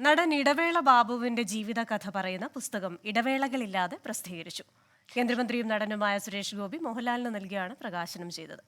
നടൻ ഇടവേള ബാബുവിന്റെ ജീവിതകഥ പറയുന്ന പുസ്തകം ഇടവേളകളില്ലാതെ പ്രസിദ്ധീകരിച്ചു. കേന്ദ്രമന്ത്രിയും നടനുമായ സുരേഷ് ഗോപി മോഹൻലാലിന് നൽകിയാണ് പ്രകാശനം ചെയ്തത്.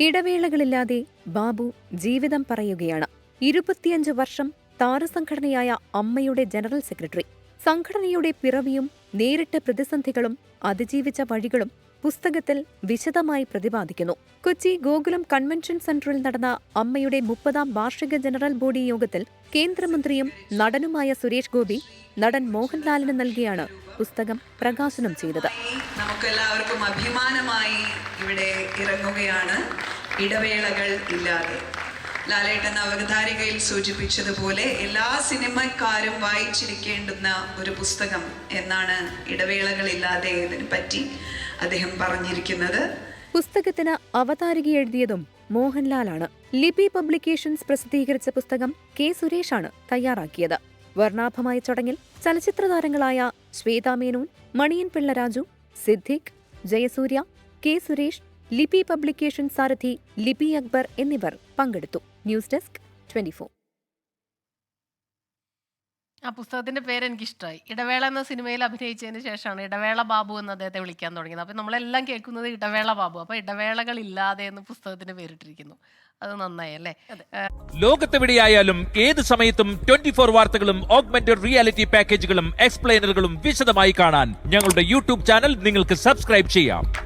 ഇടവേളകളില്ലാതെ ബാബു ജീവിതം പറയുകയാണ്. ഇരുപത്തിയഞ്ച് വർഷം താരസംഘടനയായ അമ്മയുടെ ജനറൽ സെക്രട്ടറി. സംഘടനയുടെ പിറവിയും നേരിട്ട പ്രതിസന്ധികളും അതിജീവിച്ച വഴികളും പുസ്തകത്തിൽ വിശദമായി പ്രതിപാദിക്കുന്നു. കൊച്ചി ഗോകുലം കൺവെൻഷൻ സെന്ററിൽ നടന്ന അമ്മയുടെ മുപ്പതാം വാർഷിക ജനറൽ ബോഡി യോഗത്തിൽ കേന്ദ്രമന്ത്രിയും നടനുമായ സുരേഷ് ഗോപി നടൻ മോഹൻലാലിന് നൽകിയാണ് പുസ്തകം പ്രകാശനം ചെയ്തത്. നമുക്കെല്ലാവർക്കും അഭിമാനമായി ഇവിടെ ഇറങ്ങുകയാണ്. ഇടവേളകൾ ഇല്ലാതെ. ലാലേട്ടൻ അവതാരികയിൽ സൂചിപ്പിച്ചതുപോലെ എല്ലാ സിനിമക്കാരും വായിച്ചിരിക്കേണ്ടുന്ന ഒരു പുസ്തകം എന്നാണ് ഇടവേളകളില്ലാതെ ഇതിനെ പറ്റി അദ്ദേഹം പറഞ്ഞിരിക്കുന്നത്. പുസ്തകത്തിന് അവതാരിക എഴുതിയതും മോഹൻലാലാണ്. ലിപി പബ്ലിക്കേഷൻസ് പ്രസിദ്ധീകരിച്ച പുസ്തകം കെ സുരേഷാണ് തയ്യാറാക്കിയത്. വർണാഭമായ ചടങ്ങിൽ ചലച്ചിത്ര താരങ്ങളായ ശ്വേതാമേനോൻ മണിയൻ പിള്ള രാജു സിദ്ദിഖ് ജയസൂര്യ കെ സുരേഷ് ലിപി പബ്ലിക്കേഷൻ സാരഥി ലിപി അക്ബർ എന്നിവർ പങ്കെടുത്തു. ന്യൂസ് ഡെസ്ക് ട്വന്റിഫോർ ആ പുസ്തകത്തിന്റെ പേര് എനിക്ക് ഇഷ്ടമായി ഇടവേള എന്ന സിനിമയിൽ അഭിനയിച്ചതിന് ശേഷമാണ് ഇടവേള ബാബു എന്ന് അദ്ദേഹത്തെ വിളിക്കാൻ തുടങ്ങിയത്. അപ്പൊ നമ്മളെല്ലാം കേൾക്കുന്നത് ഇടവേള ബാബു. അപ്പൊ ഇടവേളകൾ ഇല്ലാതെ എന്ന് പുസ്തകത്തിന് പേരിട്ടിരിക്കുന്നു. അത് നന്നായി അല്ലേ? ലോകത്തെവിടെയായാലും ഏത് സമയത്തും ട്വന്റി ഫോർ വാർത്തകളും ഓഗ്മെന്റഡ് റിയാലിറ്റി പാക്കേജുകളും എക്സ്പ്ലെയിനറുകളും വിശദമായി കാണാൻ ഞങ്ങളുടെ യൂട്യൂബ് ചാനൽ നിങ്ങൾക്ക് സബ്സ്ക്രൈബ് ചെയ്യാം.